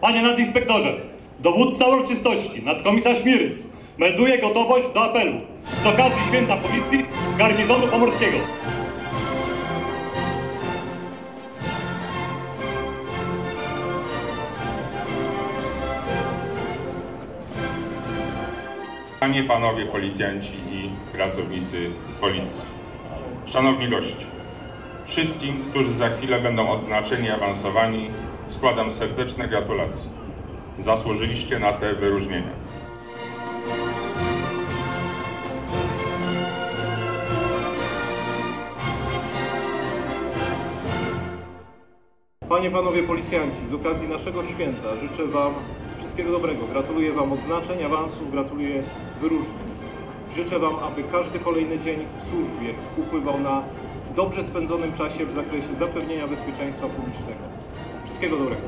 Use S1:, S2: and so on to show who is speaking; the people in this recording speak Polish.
S1: Panie nadinspektorze, dowódca uroczystości, nadkomisarz Mirys, melduje gotowość do apelu z okazji święta policji garnizonu pomorskiego.
S2: Panie, panowie policjanci i pracownicy policji. Szanowni goście, wszystkim, którzy za chwilę będą odznaczeni awansowani, składam serdeczne gratulacje. Zasłużyliście na te wyróżnienia.
S3: Panie, panowie policjanci, z okazji naszego święta życzę Wam wszystkiego dobrego. Gratuluję Wam odznaczeń, awansów, gratuluję wyróżnień. Życzę Wam, aby każdy kolejny dzień w służbie upływał na dobrze spędzonym czasie w zakresie zapewnienia bezpieczeństwa publicznego. Wszystkiego dobrego.